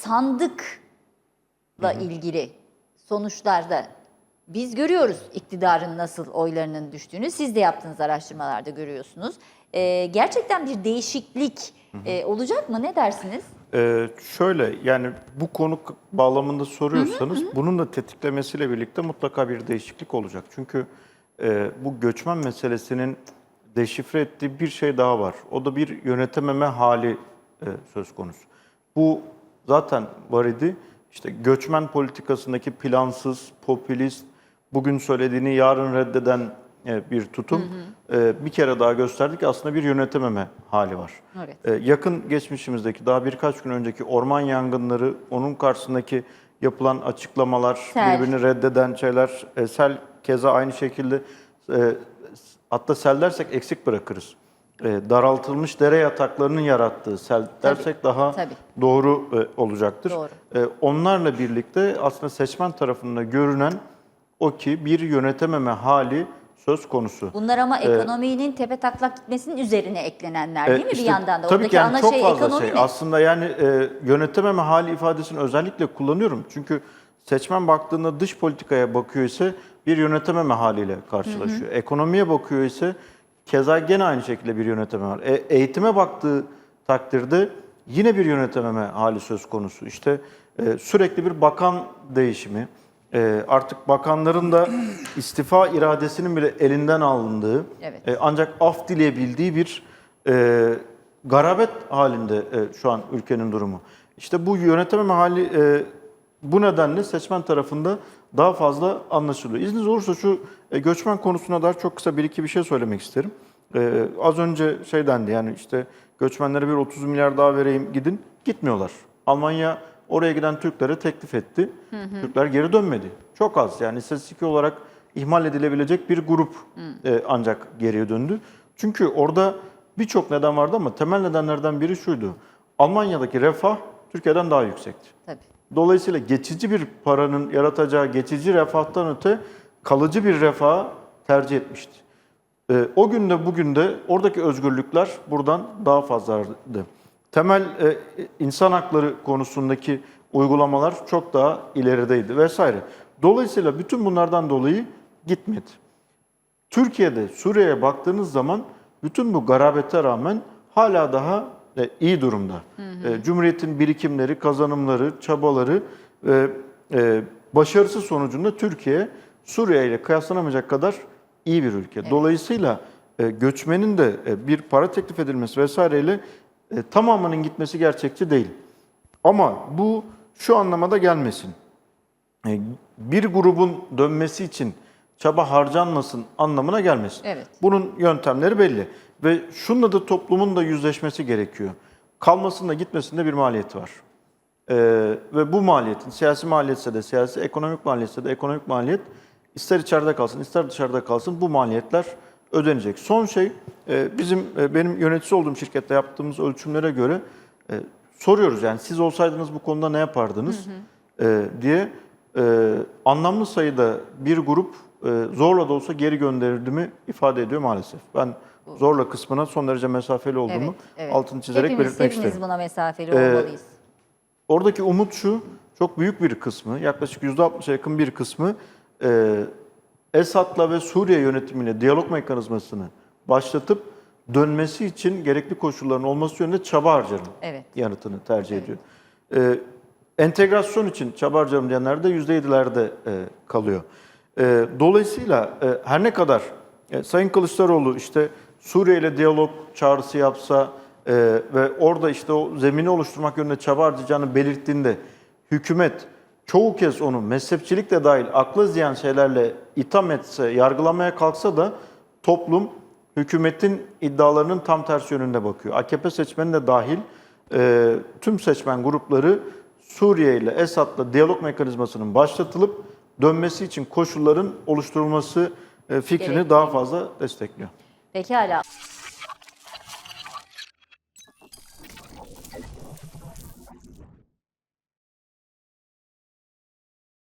sandıkla ilgili sonuçlarda biz görüyoruz iktidarın nasıl oylarının düştüğünü. Siz de yaptığınız araştırmalarda görüyorsunuz. Ee, gerçekten bir değişiklik e, olacak mı? Ne dersiniz? Ee, şöyle yani bu konu bağlamında soruyorsanız bunun da tetiklemesiyle birlikte mutlaka bir değişiklik olacak. Çünkü e, bu göçmen meselesinin deşifre ettiği bir şey daha var. O da bir yönetememe hali e, söz konusu. Bu zaten var idi. İşte göçmen politikasındaki plansız, popülist, bugün söylediğini yarın reddeden e, bir tutum e, bir kere daha gösterdi ki aslında bir yönetememe hali var. Evet. Ee, yakın geçmişimizdeki daha birkaç gün önceki orman yangınları, onun karşısındaki yapılan açıklamalar, Sel. birbirini reddeden şeyler, e, sel keza aynı şekilde e, hatta sel dersek eksik bırakırız. E, daraltılmış dere yataklarının yarattığı sel dersek daha tabii. doğru e, olacaktır. Doğru. E, onlarla birlikte aslında seçmen tarafında görünen o ki bir yönetememe hali söz konusu. Bunlar ama ekonominin tepe taklak gitmesinin üzerine eklenenler değil mi Ee, bir işte yandan da? Tabii ki yani ana çok şey fazla ekonomi şey. mi? Aslında yani e, yönetememe hali ifadesini özellikle kullanıyorum. Çünkü seçmen baktığında dış politikaya bakıyor ise bir yönetememe haliyle karşılaşıyor. Ekonomiye bakıyor ise keza gene aynı şekilde bir yönetememe hali. E, eğitime baktığı takdirde yine bir yönetememe hali söz konusu. İşte e, sürekli bir bakan değişimi, e, artık bakanların da istifa iradesinin bile elinden alındığı, Evet. e, ancak af dileyebildiği bir e, garabet halinde e, şu an ülkenin durumu. İşte bu yönetememe hali e, bu nedenle seçmen tarafında daha fazla anlaşılıyor. İzniniz olursa şu e, göçmen konusuna dair çok kısa bir iki bir şey söylemek isterim. E, az önce şey dendi yani işte göçmenlere bir 30 milyar daha vereyim gidin. Gitmiyorlar. Almanya oraya giden Türklere teklif etti. Türkler geri dönmedi. Çok az yani istatistik olarak ihmal edilebilecek bir grup e, ancak geriye döndü. Çünkü orada birçok neden vardı ama temel nedenlerden biri şuydu. Almanya'daki refah Türkiye'den daha yüksekti. Tabii. Dolayısıyla geçici bir paranın yaratacağı geçici refahtan öte kalıcı bir refah tercih etmişti. Ee, o günde bugün de oradaki özgürlükler buradan daha fazlaydı. Temel e, insan hakları konusundaki uygulamalar çok daha ilerideydi vesaire. Dolayısıyla bütün bunlardan dolayı gitmedi. Türkiye'de Suriye'ye baktığınız zaman bütün bu garabete rağmen hala daha e, iyi durumda. E, Cumhuriyetin birikimleri, kazanımları, çabaları ve e, başarısı sonucunda Türkiye Suriye ile kıyaslanamayacak kadar iyi bir ülke. Dolayısıyla e, göçmenin de e, bir para teklif edilmesi vesaireyle e, tamamının gitmesi gerçekçi değil. Ama bu şu anlamada gelmesin. E, bir grubun dönmesi için çaba harcanmasın anlamına gelmesin. Evet. Bunun yöntemleri belli. Ve şunla da toplumun da yüzleşmesi gerekiyor. Kalmasında gitmesinde bir maliyeti var. E, ve bu maliyetin siyasi maliyetse de siyasi, ekonomik maliyetse de ekonomik maliyet ister içeride kalsın ister dışarıda kalsın bu maliyetler ödenecek. Son şey e, bizim e, benim yöneticisi olduğum şirkette yaptığımız ölçümlere göre e, soruyoruz yani siz olsaydınız bu konuda ne yapardınız e, diye e, anlamlı sayıda bir grup zorla da olsa geri gönderildiğimi ifade ediyor maalesef. Ben zorla kısmına son derece mesafeli olduğumu Evet, evet. altını çizerek hepimiz, belirtmek hepimiz isterim. buna mesafeli Ee, olmalıyız. Oradaki umut şu, çok büyük bir kısmı, yaklaşık %60'a yakın bir kısmı e, Esad'la ve Suriye yönetimiyle diyalog mekanizmasını başlatıp dönmesi için gerekli koşulların olması yönünde çaba harcarım Evet. yanıtını tercih ediyor. E, entegrasyon için çaba harcarım diyenler de %7'lerde e, kalıyor. E, dolayısıyla e, her ne kadar e, Sayın Kılıçdaroğlu işte Suriye ile diyalog çağrısı yapsa e, ve orada işte o zemini oluşturmak yönünde çaba harcayacağını belirttiğinde hükümet çoğu kez onu mezhepçilik de dahil akla ziyan şeylerle itham etse, yargılamaya kalksa da toplum hükümetin iddialarının tam tersi yönünde bakıyor. AKP seçmeni de dahil tüm seçmen grupları Suriye ile Esad'la diyalog mekanizmasının başlatılıp dönmesi için koşulların oluşturulması e, fikrini Gerekli. daha fazla destekliyor. Pekala.